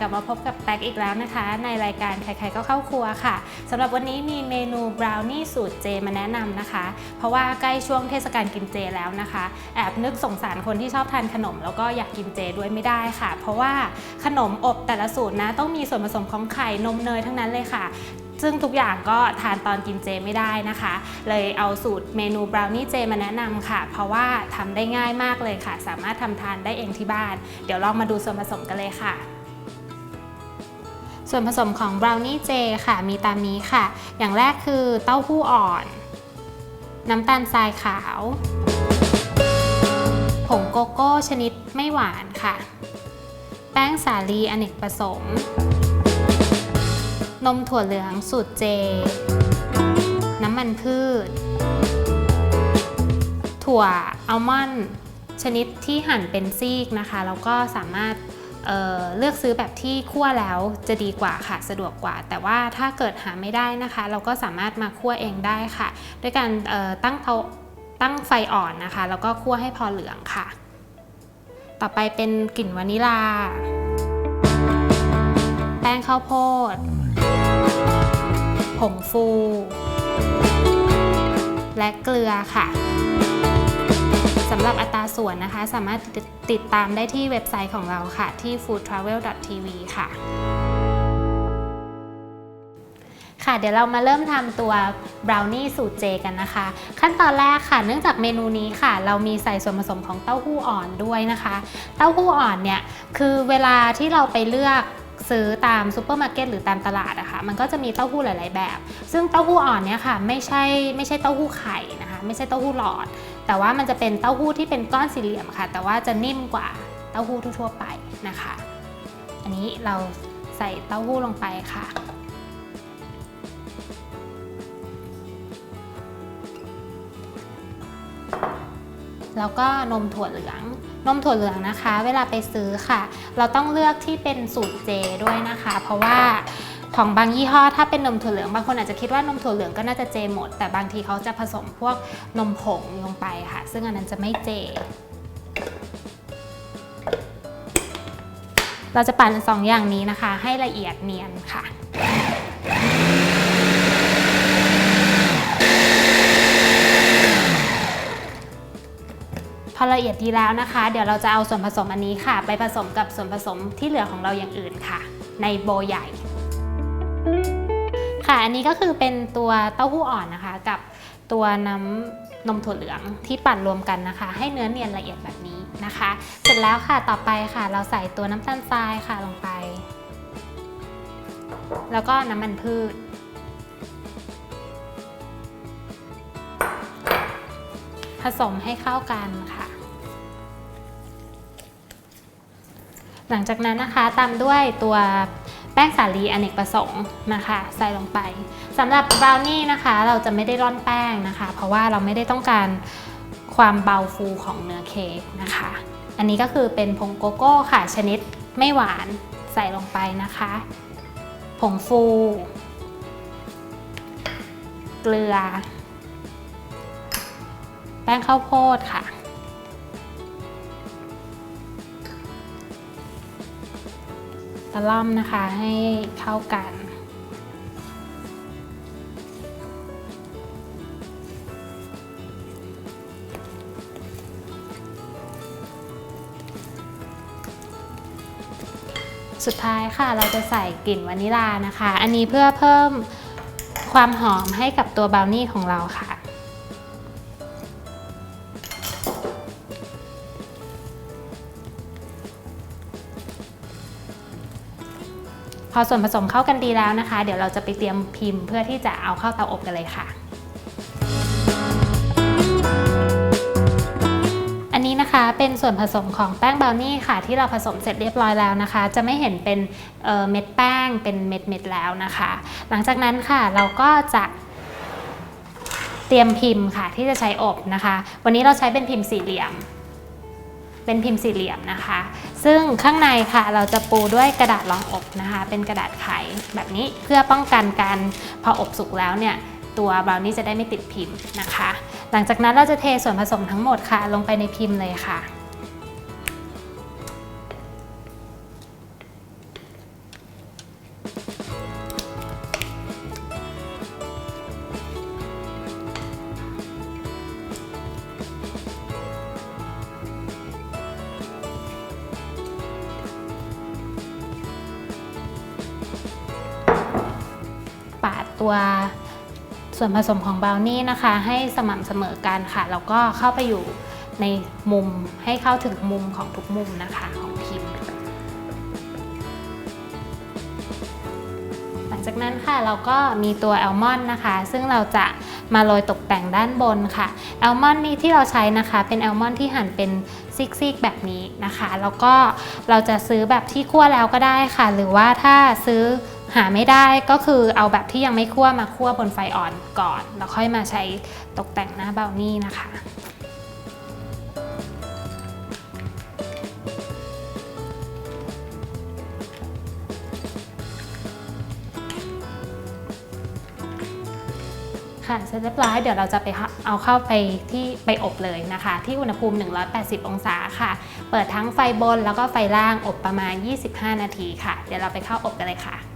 กลับมาพบกับแป๊กอีกแล้วนะคะ ในรายการใครๆก็เข้าครัวค่ะสำหรับวันนี้มีเมนูบราวนี่สูตรเจมาแนะนำนะคะ เพราะว่าใกล้ช่วงเทศกาลกินเจแล้วนะคะ แอบนึกสงสารคนที่ชอบทานขนม แล้วก็อยากกินเจด้วยไม่ได้ค่ะ เพราะว่าขนมอบแต่ละสูตรนะต้องมีส่วนผสมของไข่นมเนยทั้งนั้นเลยค่ะซึ่งทุกอย่างก็ทานตอนกินเจไม่ได้นะคะ เลยเอาสูตรเมนูบราวนี่เจมาแนะนำค่ะ เพราะว่าทำได้ง่ายมากเลยค่ะ สามารถทำทานได้เองที่บ้าน เดี๋ยวลองมาดูส่วนผสมกันเลยค่ะ ส่วนผสมของบราวนี่เจค่ะมีตามนี้ค่ะ อย่างแรกคือเต้าหู้อ่อน น้ำตาลทรายขาว ผงโกโก้ชนิดไม่หวานค่ะ แป้งสาลีอเนกประสงค์นมถั่วเหลืองสูตรเจ น้ำมันพืช ถั่วอัลมอนด์ชนิดที่หั่นเป็นซีกนะคะ แล้วก็สามารถ เเลือกซื้อแบบที่คั่วแล้วจะดีกว่าค่ะสะดวกกว่า แต่ว่าถ้าเกิดหาไม่ได้นะคะ เราก็สามารถมาคั่วเองได้ค่ะ ด้วยการตั้งเตาตั้งไฟอ่อนนะคะ แล้วก็คั่วให้พอเหลืองค่ะ ต่อไปเป็นกลิ่นวานิลา แป้งข้าวโพด ผงฟู และเกลือค่ะำหรับอัตราส่วนนะคะ สามารถติดตดตามได้ที่เว็บไซต์ของเราค่ะ ที่ foodtravel.tv ค่ะ ค่ะ เดี๋ยวเรามาเริ่มทำตัวบราวนี่สูตรเจกันนะคะ ขั้นตอนแรกค่ะเนื่องจากเมนูนี้ค่ะ เรามีใส่ส่วนผสมของเต้าหู้อ่อนด้วยนะคะ เต้าหู้อ่อนเนี่ยคือเวลาที่เราไปเลือกซื้อตามซูเปอร์มาร์เก็ตหรือตามตลาดอะคะ่ะมันก็จะมีเต้าหู้หลาย ๆ แบบ ซึ่งเต้าหู้อ่อนเนี่ยค่ะ ไม่ใช่ไม่ใช่เต้าหู้ไข่นะ ไม่ใช่เต้าหู้หลอด แต่ว่ามันจะเป็นเต้าหู้ที่เป็นก้อนสี่เหลี่ยมค่ะ แต่ว่าจะนิ่มกว่าเต้าหู้ทั่วๆไปนะคะ อันนี้เราใส่เต้าหู้ลงไปค่ะแล้วก็นมถั่วเหลือง นมถั่วเหลืองนะคะ เวลาไปซื้อค่ะ เราต้องเลือกที่เป็นสูตรเจด้วยนะคะ เพราะว่า ของบางยี่ห้อถ้าเป็นนมถั่วเหลืองบางคนอาจจะคิดว่านมถั่วเหลืองก็น่าจะเจหมด แต่บางทีเขาจะผสมพวกนมผงลงไปค่ะ ซึ่งอันนั้นจะไม่เจ เราจะปั่นสองอย่างนี้นะคะ ให้ละเอียดเนียนค่ะพอละเอียดดีแล้วนะคะ เดี๋ยวเราจะเอาส่วนผสมอันนี้ค่ะ ไปผสมกับส่วนผสมที่เหลือของเราอย่างอื่นค่ะ ในโบใหญ่ ค่ะ อันนี้ก็คือเป็นตัวเต้าหู้อ่อนนะคะ กับตัวน้ำนมถั่วเหลืองที่ปั่นรวมกันนะคะ ให้เนื้อเนียนละเอียดแบบนี้นะคะ เสร็จแล้วค่ะต่อไปค่ะ เราใส่ตัวน้ำตาลทรายค่ะลงไป แล้วก็น้ำมันพืช ผสมให้เข้ากันค่ะ หลังจากนั้นนะคะตามด้วยตัว ป้งสาลีอเนกประสงค์นะคะ ใส่ลงไปสำหรับบราวนี่นะคะ เราจะไม่ได้ร่อนแป้งนะคะ เพราะว่าเราไม่ได้ต้องการความเบาฟูของเนื้อเค้กนะคะ อันนี้ก็คือเป็นผงโกโก้ค่ะชนิดไม่หวานใส่ลงไปนะคะ ผงฟู เกลือ แป้งข้าวโพดค่ะ ตะล่อมนะคะให้เข้ากัน สุดท้ายค่ะเราจะใส่กลิ่นวานิลานะคะ อันนี้เพื่อเพิ่มความหอมให้กับตัวบราวนี่ของเราค่ะ อส่วนผสมเข้ากันดีแล้วนะคะ เดี๋ยวเราจะไปเตรียมพิมพ์ เพื่อที่จะเอาเข้าเตาอบกันเลยค่ะ อันนี้นะคะเป็นส่วนผสมของแป้งบราวนี่ค่ะ ที่เราผสมเสร็จเรียบร้อยแล้วนะคะ จะไม่เห็นเป็นเเม็ดแป้งเป็นเม็ดเม็ดๆแล้วนะคะ หลังจากนั้นค่ะเราก็จะเตรียมพิมพ์ค่ะที่จะใช้อบนะคะ วันนี้เราใช้เป็นพิมพ์สี่เหลี่ยม เป็นพิมพ์สี่เหลี่ยมนะคะ ซึ่งข้างในค่ะเราจะปูด้วยกระดาษรองอบนะคะ เป็นกระดาษไขแบบนี้เพื่อป้องกันการพออบสุกแล้วเนี่ยตัวบราวนี่จะได้ไม่ติดพิมพ์นะคะ หลังจากนั้นเราจะเทส่วนผสมทั้งหมดค่ะ ลงไปในพิมพ์เลยค่ะ ตัวส่วนผสมของบราวนี่นะคะ ให้สม่ำเสมอกันค่ะ แล้วก็เข้าไปอยู่ในมุมให้เข้าถึงมุมของทุกมุมนะคะของพิมพ์ หลังจากนั้นค่ะเราก็มีตัวแอลมอนด์นะคะ ซึ่งเราจะมาโรยตกแต่งด้านบนค่ะแอลมอนด์นี้ที่เราใช้นะคะ เป็นแอลมอนด์ที่หั่นเป็นซิกๆแบบนี้นะคะ แล้วก็เราจะซื้อแบบที่คั่วแล้วก็ได้ค่ะ หรือว่าถ้าซื้อ หาไม่ได้ก็คือเอาแบบที่ยังไม่คั่วมาคั่วบนไฟอ่อนก่อน แล้วค่อยมาใช้ตกแต่งหน้าเบลนี่นะคะค่ะเสร็จเรียบร้อยเดี๋ยวเราจะไปเอาเข้าไปที่ไปอบเลยนะคะ ที่อุณหภูมิ 180 องศาค่ะ เปิดทั้งไฟบนแล้วก็ไฟล่างอบประมาณ 25 นาทีค่ะ เดี๋ยวเราไปเข้าอบกันเลยค่ะ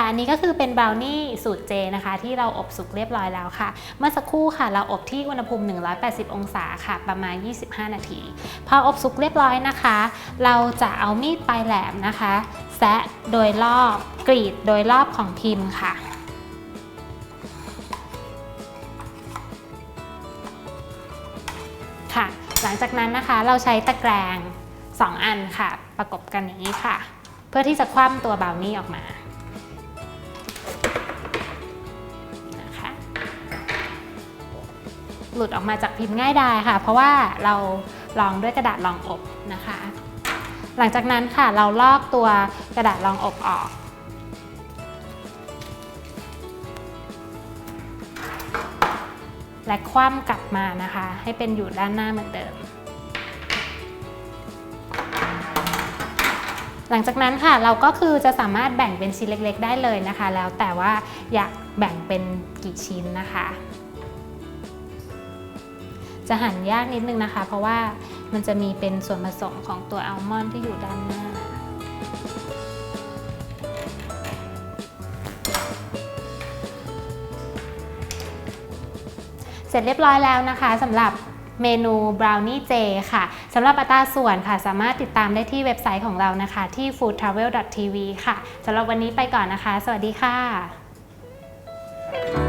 ค่ะ อันนี้ก็คือเป็นบราวนี่สูตรเจนะคะ ที่เราอบสุกเรียบร้อยแล้วค่ะ เมื่อสักครู่ค่ะ เราอบที่อุณหภูมิ 180 องศาค่ะ ประมาณ 25 นาที พออบสุกเรียบร้อยนะคะ เราจะเอามีดปลายแหลมนะคะ แซะโดยรอบกรีดโดยรอบของพิมพ์ค่ะค่ะ หลังจากนั้นนะคะเราใช้ตะแกรง 2 อันค่ะ ประกบกันอย่างนี้ค่ะ เพื่อที่จะคว่ำตัวบาวนี่ออกมา หลุดออกมาจากพิมพ์ง่ายดายค่ะ เพราะว่าเราลองด้วยกระดาษรองอบนะคะ หลังจากนั้นค่ะเราลอกตัวกระดาษรองอบออกและคว่ำกลับมานะคะ ให้เป็นอยู่ด้านหน้าเหมือนเดิม หลังจากนั้นค่ะเราก็คือจะสามารถแบ่งเป็นชิ้นเล็ก ๆ ได้เลยนะคะ แล้วแต่ว่าอยากแบ่งเป็นกี่ชิ้นนะคะ จะหั่นยากนิดนึงนะคะ เพราะว่ามันจะมีเป็นส่วนผสมของตัวอัลมอนด์ที่อยู่ด้านหน้าเสร็จเรียบร้อยแล้วนะคะสำหรับเมนูบราวนี่เจค่ะสำหรับอัตราส่วนค่ะ สามารถติดตามได้ที่เว็บไซต์ของเรานะคะ ที่ foodtravel.tv ค่ะสำหรับวันนี้ไปก่อนนะคะ สวัสดีค่ะ